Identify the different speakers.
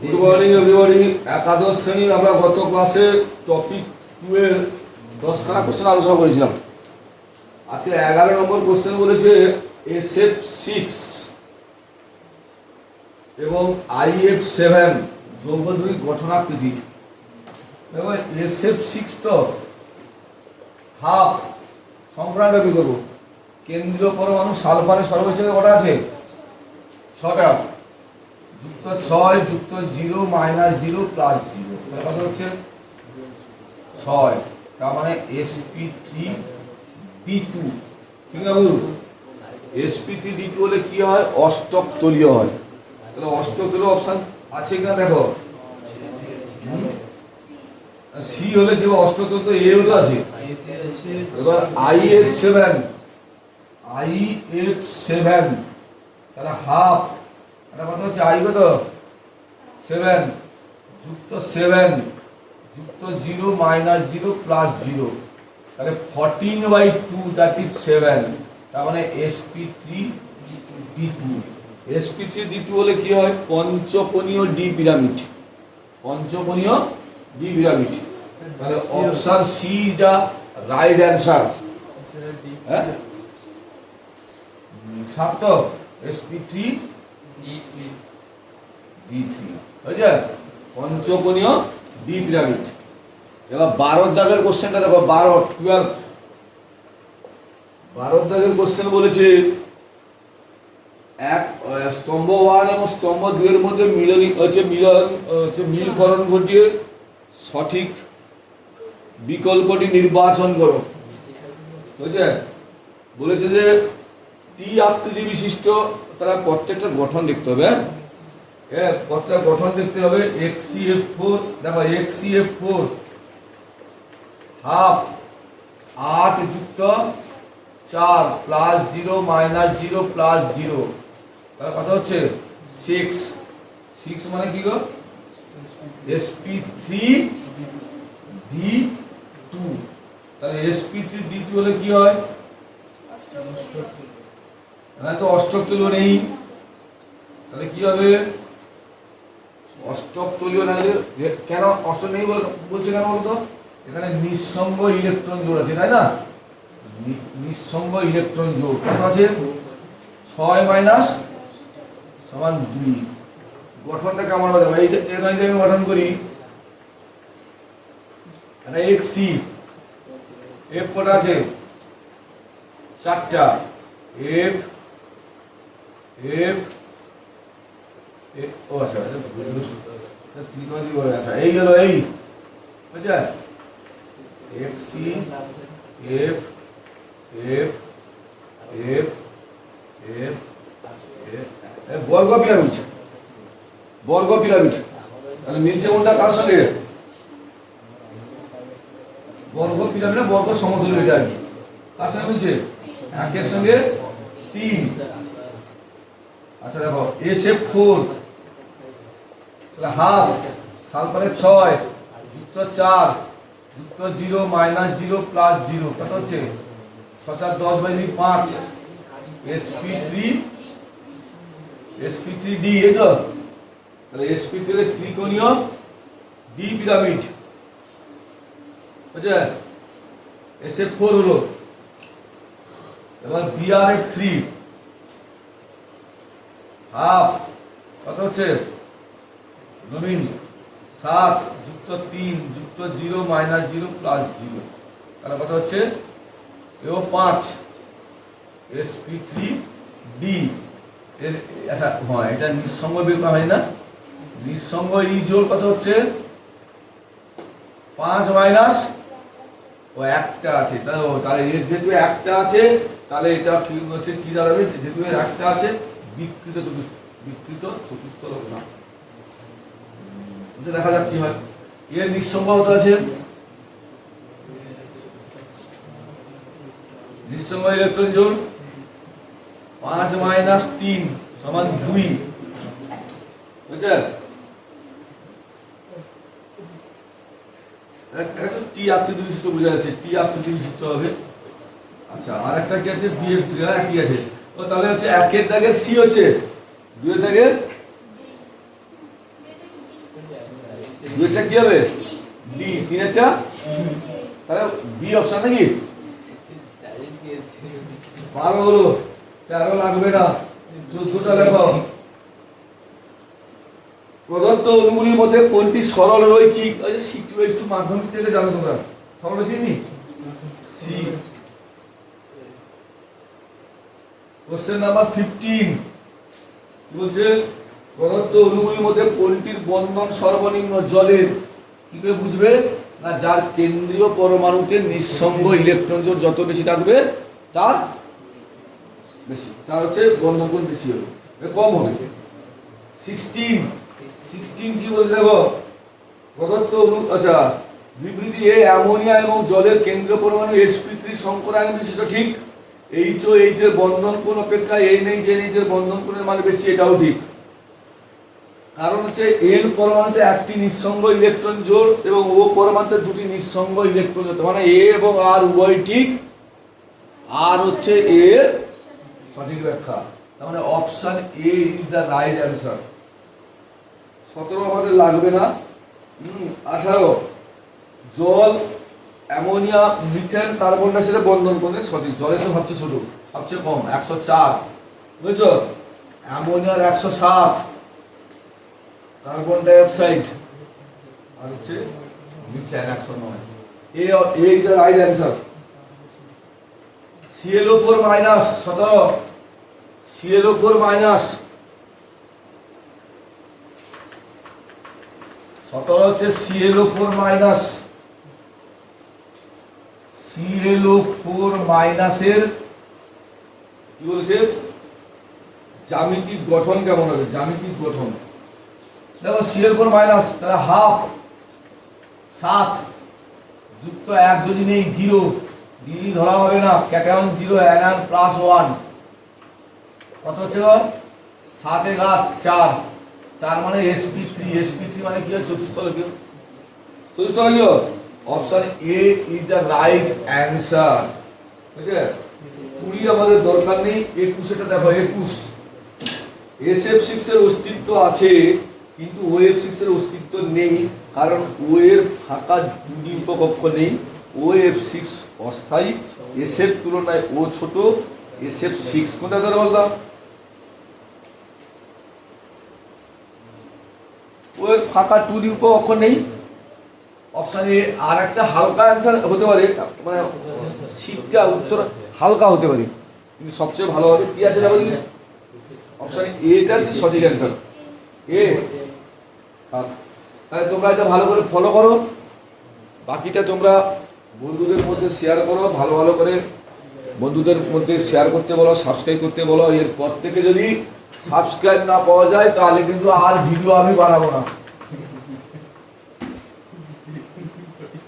Speaker 1: Good morning everybody একাদশ শ্রেণির আমরা গত ক্লাসে টপিক টু এর দশখানা কোশ্চেন আলোচনা করেছিলাম। আজকে এগারো নম্বর কোশ্চেন বলেছে এসএফ সিক্স এবং আইএফ সেভেন যৌগদ্রী গঠনাকৃতি। এবার এসএফ সিক্স তো হাফ, সংক্রান্ত করব কেন্দ্রীয় পরমাণু সালফারের সর্বোচ্চ কটা আছে? ছটা। যুক্ত ছয় যুক্ত zero minus zero plus zero. কত হচ্ছে ছয়। তার মানে এসপি থ্রি ডি টু ঠিক আছে বলুন এসপি থ্রি ডি টু হলে কি হয়? অষ্টক তলীয় হয়। তাহলে অষ্টক তলীয় অপশান আছে কিনা দেখো। সি হলে কেউ অষ্টক তো এ তো আছে। এবার I F seven I F seven তাহলে হাফ এটা কত হচ্ছে আই কত? সেভেন যুক্ত সেভেন যুক্ত zero minus zero plus zero তাহলে fourteen by two that is seven তার মানে SP three D two SP three D two হলে কি হয়? পঞ্চকোণীয় ডি পিরামিড পঞ্চকোণীয় ডি পিরামিড তাহলে অপশন সি যা রাইট অ্যান্সার হ্যাঁ? সাত এসপি থ্রি এক স্তম্ভ ওয়ান এবং স্তম্ভ মধ্যে মিলনী হচ্ছে মিলন হচ্ছে মিলকরণ ঘটিয়ে সঠিক বিকল্পটি নির্বাচন করো বলেছে যে টি আকৃতি বিশিষ্ট, তারা প্রত্যেকটা গঠন দেখতে হবে হ্যাঁ? প্রত্যেকটা গঠন দেখতে হবে এক্স সি এফ ফোর দেখো X C F four half আট যুক্ত চার plus zero minus zero plus zero তাহলে কত হচ্ছে? সিক্স সিক্স মানে কি গো? এসপি থ্রি ডি টু তাহলে এসপি থ্রি ডি টু হলে কি হয়? হ্যাঁ তো অষ্টক তুল্য নেই। তাহলে কি হবে? অষ্টক তুল্য না কেন অষ্টক নেই বলে বলছে কেন বলতো? এখানে নিঃসঙ্গ ইলেকট্রন জোড় আছে, তাই না? নিঃসঙ্গ ইলেকট্রন জোড়। কত আছে? ছয় মাইনাস সমান দুই। গঠনটা কেমন হবে? যে এর যদি আমি গঠন করি। এটা এক সি এফ কটা আছে? চারটা। এফ আচ্ছা আচ্ছা বর্গ পিরামিড। বর্গ পিরামিড। তাহলে মিলছে কোনটা কার সঙ্গে? বর্গ পিরামিড বর্গ সমতুল্য এটা আর কি। কার সঙ্গে মিলছে? একের সঙ্গে তিন। আচ্ছা দেখো এফ ফোর তাহলে হাফ সালফারের ছয়, যুক্ত চার, যুক্ত zero, minus zero, plus zero, কত হচ্ছে? ছ চার দশ বাই পাঁচ। SP three SP three D এই তো? তাহলে এসপি থ্রি ত্রিকোণীয় ডি পিরামিড বুঝছে এস এফ ফোর হলো। এবার বিআরএফ থ্রি হাফ কত হচ্ছে নবীন, সাত যুক্ত তিন, যুক্ত zero, minus zero, plus zero. তাহলে কত হচ্ছে? এবং পাঁচ এস পি থ্রি ডি এর আচ্ছা হ্যাঁ এটা নিঃসঙ্গ বের করা হয় না। নিঃসঙ্গ ই জোর কত হচ্ছে? পাঁচ মাইনাস ও একটা আছে। তাহলে এর যেহেতু একটা আছে, তাহলে এটা কি হচ্ছে? কি দাঁড়াবে? যেহেতু এর একটা আছে বিকৃত বিকৃত চতুস্তল না। দেখা যাক কি হয়। এর নিঃসঙ্গত আছে। নিঃসঙ্গ ইলেকট্রন জোন পাঁচ মাইনাস তিন সমান দুই। বুঝছেন? টি আকৃতি বিশিষ্ট বোঝা যাচ্ছে। টি আকৃতি বিশিষ্ট হবে। আচ্ছা আর একটা কি আছে? বিএফ থ্রি হ্যাঁ কি আছে? ও, তাহলে হচ্ছে একের দাগে সি হচ্ছে? দুয়ের দাগে? দুইটা কি হবে? ডি। তিনেরটা? তাহলে বি অপশন নাকি? বারো হলো। তেরো লাগবে না। চোদ্দটা লেখো। প্রদত্ত অনুগুলির মধ্যে কোনটি সরল রৈখিক? সি টু এইচ টু মাধ্যমিক থেকে জানো তোমরা। সরল রৈখিক নি সি কোশ্চেন নাম্বার ফিফটিন বলছে? প্রদত্ত অনুগুলির মধ্যে কোনটির বন্ধন সর্বনিম্ন জলের? কি করে বুঝবে? না, যার কেন্দ্রীয় পরমাণুতে নিঃসঙ্গ ইলেকট্রন জোড় যত বেশি থাকবে, তার বেশি। তার হচ্ছে বন্ধন কোণ বেশি হবে। কম হবে। সিক্সটিন সিক্সটিন কি বলছে দেখো? প্রদত্ত অনু আচ্ছা বিবৃতি এ অ্যামোনিয়া এবং জলের কেন্দ্রীয় পরমাণু এসপি থ্রি সংকরায়ন বিশিষ্ট, ঠিক? এইচ ও এইচ এর বন্ধন কোণ অপেক্ষা এই নেই যে এইচ এর বন্ধন কোণের মানে বেশি, এটাও ঠিক। কারণ হচ্ছে এন পরমাণুতে একটি নিঃসঙ্গ ইলেকট্রন জোড় এবং ও পরমাণুতে দুটি নিঃসঙ্গ ইলেকট্রন জোড়। মানে এ এবং আর উভয় ঠিক। আর হচ্ছে এর সঠিক ব্যাখ্যা। তার মানে option A is the right answer সতেরো আমাদের লাগবে না। আঠারো। জল অ্যামোনিয়া, মিথেন কার্বন ডাইঅক্সাইডের বন্ধন করে সঠিক। জলের তো সবচেয়ে ছোট, সবচেয়ে কম, একশো চার। বুঝেছ? অ্যামোনিয়ার একশো সাত কার্বন ডাইঅক্সাইড আর হচ্ছে মিথেন একশো নয়। A A is the right answer CLO four minus সতেরো। সিএলও ফোর মাইনাস সতেরো হচ্ছে CLO four minus CLO four মাইনাসের কি বলছে? গঠন কেমন হবে? গঠন। দেখো সিএল ফোর মাইনাস, তাহলে হাফ সাত যুক্ত এক যদি নেই জিরো, দিদি ধরা হবে না। Cation zero anion plus one. কত হচ্ছে সাত আট চার। চার মানে এসপি থ্রি এসপি থ্রি মানে কি হয়? কি চতুস্তল কি option A is the right answer বুঝছে কুড়ি আমাদের দরকার নেই, একুশেটা দেখো একুশ। এস এফ সিক্স এর অস্তিত্ব আছে, কিন্তু ও এফ সিক্স এর অস্তিত্ব নেই, কারণ ও এর ফাঁকা দুটি উপকক্ষ নেই। ও এফ সিক্স অস্থায়ী এস এর তুলনায় ও ছোট এস এফ সিক্স কোনটা ধরে বললাম ও এর ফাঁকা টু ডি উপকক্ষ নেই অপশন আর একটা হালকা অ্যান্সার হতে পারে মানে শীতটা উত্তর হালকা হতে পারে। কিন্তু সবচেয়ে ভালো হবে কি আছে দেখি? অপশন এটা হচ্ছে সঠিক অ্যান্সার এ। তাহলে তোমরা এটা ভালো করে ফলো করো। বাকিটা তোমরা বন্ধুদের মধ্যে শেয়ার করো, ভালো ভালো করে বন্ধুদের মধ্যে শেয়ার করতে বলো সাবস্ক্রাইব করতে বলো। এরপর থেকে যদি সাবস্ক্রাইব না পাওয়া যায়, তাহলে কিন্তু আর ভিডিও আমি বানাবো না।